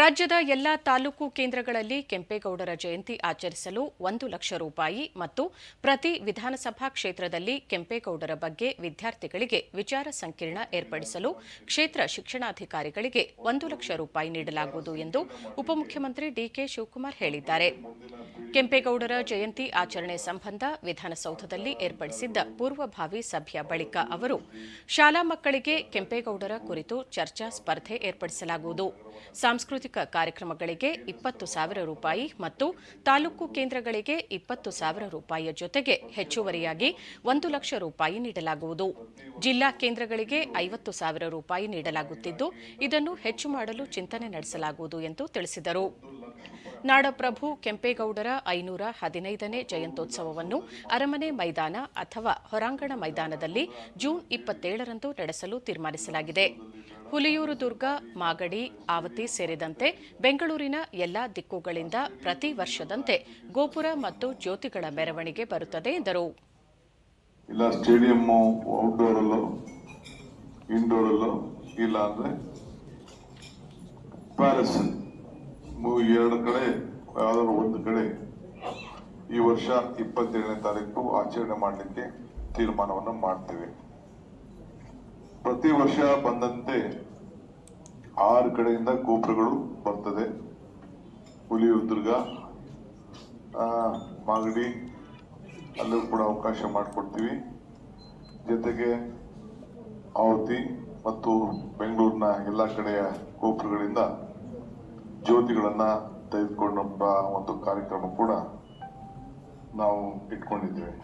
ರಾಜ್ಯದ ಎಲ್ಲಾ ತಾಲೂಕು ಕೇಂದ್ರಗಳಲ್ಲಿ ಕೆಂಪೇಗೌಡರ ಜಯಂತಿ ಆಚರಿಸಲು ಒಂದು ಲಕ್ಷ ರೂಪಾಯಿ ಮತ್ತು ಪ್ರತಿ ವಿಧಾನಸಭಾ ಕ್ಷೇತ್ರದಲ್ಲಿ ಕೆಂಪೇಗೌಡರ ಬಗ್ಗೆ ವಿದ್ಯಾರ್ಥಿಗಳಿಗೆ ವಿಚಾರ ಸಂಕಿರಣ ಏರ್ಪಡಿಸಲು ಕ್ಷೇತ್ರ ಶಿಕ್ಷಣಾಧಿಕಾರಿಗಳಿಗೆ ಒಂದು ಲಕ್ಷ ರೂಪಾಯಿ ನೀಡಲಾಗುವುದು ಎಂದು ಉಪಮುಖ್ಯಮಂತ್ರಿ ಡಿಕೆ ಶಿವಕುಮಾರ್ ಹೇಳಿದ್ದಾರೆ. ಕೆಂಪೇಗೌಡರ ಜಯಂತಿ ಆಚರಣೆ ಸಂಬಂಧ ವಿಧಾನಸೌಧದಲ್ಲಿ ಏರ್ಪಡಿಸಿದ್ದ ಪೂರ್ವಭಾವಿ ಸಭೆಯ ಬಳಿಕ ಅವರು, ಶಾಲಾ ಮಕ್ಕಳಿಗೆ ಕೆಂಪೇಗೌಡರ ಕುರಿತು ಚರ್ಚಾ ಸ್ಪರ್ಧೆ ಏರ್ಪಡಿಸಲಾಗುವುದು. ಸಾಂಸ್ಕೃತಿಕ ಕಾರ್ಯಕ್ರಮಗಳಿಗೆ ಇಪ್ಪತ್ತು ಸಾವಿರ ರೂಪಾಯಿ ಮತ್ತು ತಾಲೂಕು ಕೇಂದ್ರಗಳಿಗೆ ಇಪ್ಪತ್ತು ಸಾವಿರ ರೂಪಾಯಿಯ ಜೊತೆಗೆ ಹೆಚ್ಚುವರಿಯಾಗಿ ಒಂದು ಲಕ್ಷ ರೂಪಾಯಿ ನೀಡಲಾಗುವುದು. ಜಿಲ್ಲಾ ಕೇಂದ್ರಗಳಿಗೆ ಐವತ್ತು ಸಾವಿರ ರೂಪಾಯಿ ನೀಡಲಾಗುತ್ತಿದ್ದು, ಇದನ್ನು ಹೆಚ್ಚು ಮಾಡಲು ಚಿಂತನೆ ನಡೆಸಲಾಗುವುದು ಎಂದು ತಿಳಿಸಿದರು. ನಾಡಪ್ರಭು ಕೆಂಪೇಗೌಡರ ಐನೂರ ಹದಿನೈದನೇ ಜಯಂತ್ಯೋತ್ಸವವನ್ನು ಅರಮನೆ ಮೈದಾನ ಅಥವಾ ಹೊರಾಂಗಣ ಮೈದಾನದಲ್ಲಿ ಜೂನ್ ಇಪ್ಪತ್ತೇಳರಂದು ನಡೆಸಲು ತೀರ್ಮಾನಿಸಲಾಗಿದೆ. ಹುಲಿಯೂರು ದುರ್ಗ, ಮಾಗಡಿ, ಆವತಿ ಸೇರಿದಂತೆ ಬೆಂಗಳೂರಿನ ಎಲ್ಲಾ ದಿಕ್ಕುಗಳಿಂದ ಪ್ರತಿ ವರ್ಷದಂತೆ ಗೋಪುರ ಮತ್ತು ಜ್ಯೋತಿಗಳ ಮೆರವಣಿಗೆ ಬರುತ್ತದೆ ಎಂದರು. ಇಲ್ಲ, ಸ್ಟೇಡಿಯಮ್ಮು ಇಂಡೋರ್ ಅಲ್ಲೋ ಇಲ್ಲ ಅಂದ್ರೆ ಪ್ಯಾಲೇಸ್ ಎರಡು ಕಡೆ ಒಂದು ಕಡೆ ಈ ವರ್ಷ ಇಪ್ಪತ್ತೇಳನೇ ತಾರೀಕು ಆಚರಣೆ ಮಾಡಲಿಕ್ಕೆ ತೀರ್ಮಾನವನ್ನು ಮಾಡ್ತೇವೆ. ಪ್ರತಿ ವರ್ಷ ಬಂದಂತೆ ಆರು ಕಡೆಯಿಂದ ಗೋಪುರಗಳು ಬರ್ತದೆ. ಹುಲಿ ದುರ್ಗ ಆ, ಮಾಗಡಿ ಅಲ್ಲೂ ಕೂಡ ಅವಕಾಶ ಮಾಡಿಕೊಡ್ತೀವಿ. ಜೊತೆಗೆ ಆವತಿ ಮತ್ತು ಬೆಂಗಳೂರಿನ ಎಲ್ಲ ಕಡೆಯ ಗೋಪುರಗಳಿಂದ ಜ್ಯೋತಿಗಳನ್ನು ತೆಗೆದುಕೊಂಡಂಥ ಒಂದು ಕಾರ್ಯಕ್ರಮ ಕೂಡ ನಾವು ಇಟ್ಕೊಂಡಿದ್ದೇವೆ.